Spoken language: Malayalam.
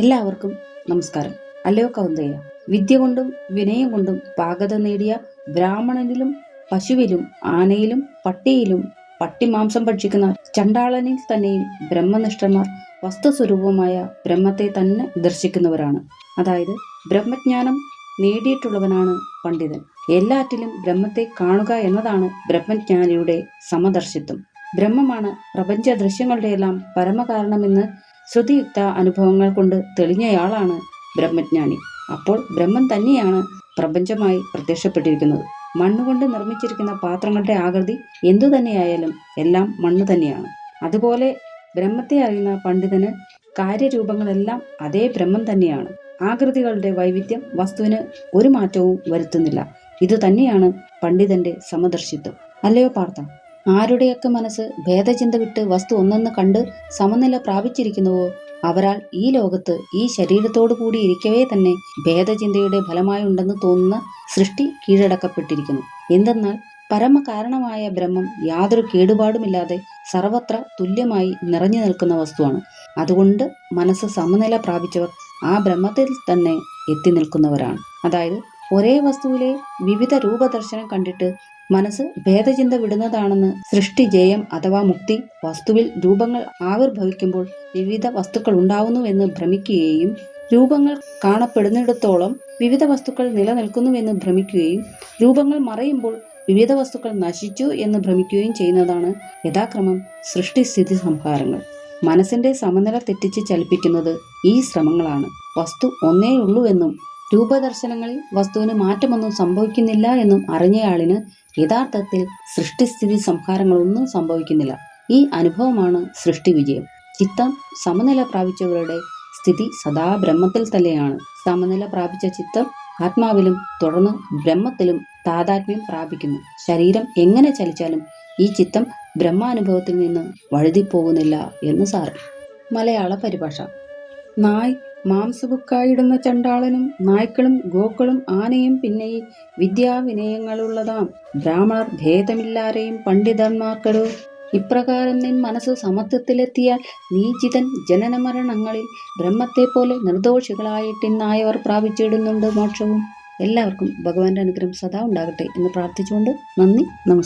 എല്ലാവർക്കും നമസ്കാരം. അല്ലയോ കൗന്ദയ. വിദ്യ കൊണ്ടും വിനയം കൊണ്ടും പാകത നേടിയ ബ്രാഹ്മണനിലും പശുവിലും ആനയിലും പട്ടിയിലും പട്ടിമാംസം ഭക്ഷിക്കുന്ന ചണ്ടാളനിൽ തന്നെയും ബ്രഹ്മനിഷ്ഠന്മാർ വസ്തുസ്വരൂപമായ ബ്രഹ്മത്തെ തന്നെ ദർശിക്കുന്നവരാണ്. അതായത് ബ്രഹ്മജ്ഞാനം നേടിയിട്ടുള്ളവനാണ് പണ്ഡിതൻ. എല്ലാറ്റിലും ബ്രഹ്മത്തെ കാണുക എന്നതാണ് ബ്രഹ്മജ്ഞാനിയുടെ സമദർശിത്വം. ബ്രഹ്മമാണ് പ്രപഞ്ച ദൃശ്യങ്ങളുടെയെല്ലാം പരമകാരണമെന്ന് ശ്രുതിയുക്ത അനുഭവങ്ങൾ കൊണ്ട് തെളിഞ്ഞയാളാണ് ബ്രഹ്മജ്ഞാനി. അപ്പോൾ ബ്രഹ്മം തന്നെയാണ് പ്രപഞ്ചമായി പ്രത്യക്ഷപ്പെട്ടിരിക്കുന്നത്. മണ്ണുകൊണ്ട് നിർമ്മിച്ചിരിക്കുന്ന പാത്രങ്ങളുടെ ആകൃതി എന്തു തന്നെയായാലും എല്ലാം മണ്ണ് തന്നെയാണ്. അതുപോലെ ബ്രഹ്മത്തെ അറിയുന്ന പണ്ഡിതന് കാര്യരൂപങ്ങളെല്ലാം അതേ ബ്രഹ്മം തന്നെയാണ്. ആകൃതികളുടെ വൈവിധ്യം വസ്തുവിന് ഒരു മാറ്റവും വരുത്തുന്നില്ല. ഇത് തന്നെയാണ് പണ്ഡിതന്റെ സമദർശിത്വം. അല്ലയോ പാർത്ഥ? ആരുടെയൊക്കെ മനസ്സ് ഭേദചിന്ത വിട്ട് വസ്തു ഒന്നെന്ന് കണ്ട് സമനില പ്രാപിച്ചിരിക്കുന്നുവോ? അവരാൽ ഈ ലോകത്ത് ഈ ശരീരത്തോടു കൂടി ഇരിക്കവേ തന്നെ ഭേദചിന്തയുടെ ഫലമായി ഉണ്ടെന്ന് തോന്നുന്ന സൃഷ്ടി കീഴടക്കപ്പെട്ടിരിക്കുന്നു. എന്തെന്നാൽ പരമകാരണമായ ബ്രഹ്മം യാതൊരു കേടുപാടുമില്ലാതെ സർവത്ര തുല്യമായി നിറഞ്ഞു നിൽക്കുന്ന വസ്തുവാണ്. അതുകൊണ്ട് മനസ്സ് സമനില പ്രാപിച്ചവർ ആ ബ്രഹ്മത്തിൽ തന്നെ എത്തി നിൽക്കുന്നവരാണ്. അതായത് ഒരേ വസ്തുവിലെ വിവിധ രൂപദർശനം കണ്ടിട്ട് മനസ്സ് ഭേദചിന്ത വിടുന്നതാണെന്ന് സൃഷ്ടി ജയം അഥവാ മുക്തി വസ്തുവിൽ രൂപങ്ങൾ ആവിർഭവിക്കുമ്പോൾ വിവിധ വസ്തുക്കൾ ഉണ്ടാവുന്നുവെന്ന് ഭ്രമിക്കുകയും രൂപങ്ങൾ കാണപ്പെടുന്നിടത്തോളം വിവിധ വസ്തുക്കൾ നിലനിൽക്കുന്നുവെന്ന് ഭ്രമിക്കുകയും രൂപങ്ങൾ മറയുമ്പോൾ വിവിധ വസ്തുക്കൾ നശിച്ചു എന്ന് ഭ്രമിക്കുകയും ചെയ്യുന്നതാണ് യഥാക്രമം സൃഷ്ടിസ്ഥിതി സംഹാരങ്ങൾ. മനസ്സിന്റെ സമനില തെറ്റിച്ച് ചലിപ്പിക്കുന്നത് ഈ ശ്രമങ്ങളാണ്. വസ്തു ഒന്നേയുള്ളൂവെന്നും രൂപദർശനങ്ങളിൽ വസ്തുവിന് മാറ്റമൊന്നും സംഭവിക്കുന്നില്ല എന്നും അറിഞ്ഞയാളിന് യഥാർത്ഥത്തിൽ സൃഷ്ടിസ്ഥിതി സംഹാരങ്ങളൊന്നും സംഭവിക്കുന്നില്ല. ഈ അനുഭവമാണ് സൃഷ്ടി വിജയം. ചിത്തം സമനില പ്രാപിച്ചവരുടെ സ്ഥിതി സദാ ബ്രഹ്മത്തിൽ തന്നെയാണ്. സമനില പ്രാപിച്ച ചിത്തം ആത്മാവിലും തുടർന്ന് ബ്രഹ്മത്തിലും താതാത്മ്യം പ്രാപിക്കുന്നു. ശരീരം എങ്ങനെ ചലിച്ചാലും ഈ ചിത്തം ബ്രഹ്മാനുഭവത്തിൽ നിന്ന് വഴുതിപ്പോകുന്നില്ല എന്ന് സാർ മലയാള പരിഭാഷ. നായ് മാംസബുക്കായിടുന്ന ചണ്ടാളനും നായ്ക്കളും ഗോക്കളും ആനയും പിന്നെ വിദ്യാവിനയങ്ങളുള്ളതാം. ബ്രാഹ്മണർ ഭേദമില്ലാരെയും പണ്ഡിതന്മാക്കളോ ഇപ്രകാരം നിൻ മനസ്സ് സമത്വത്തിലെത്തിയാൽ നീചിതൻ ജനനമരണങ്ങളിൽ ബ്രഹ്മത്തെപ്പോലെ നിർദോഷികളായിട്ടിന്നായവർ പ്രാപിച്ചിടുന്നുണ്ട് മോക്ഷവും. എല്ലാവർക്കും ഭഗവാന്റെ അനുഗ്രഹം സദാ ഉണ്ടാകട്ടെ എന്ന് പ്രാർത്ഥിച്ചുകൊണ്ട് നന്ദി നമസ്കാരം.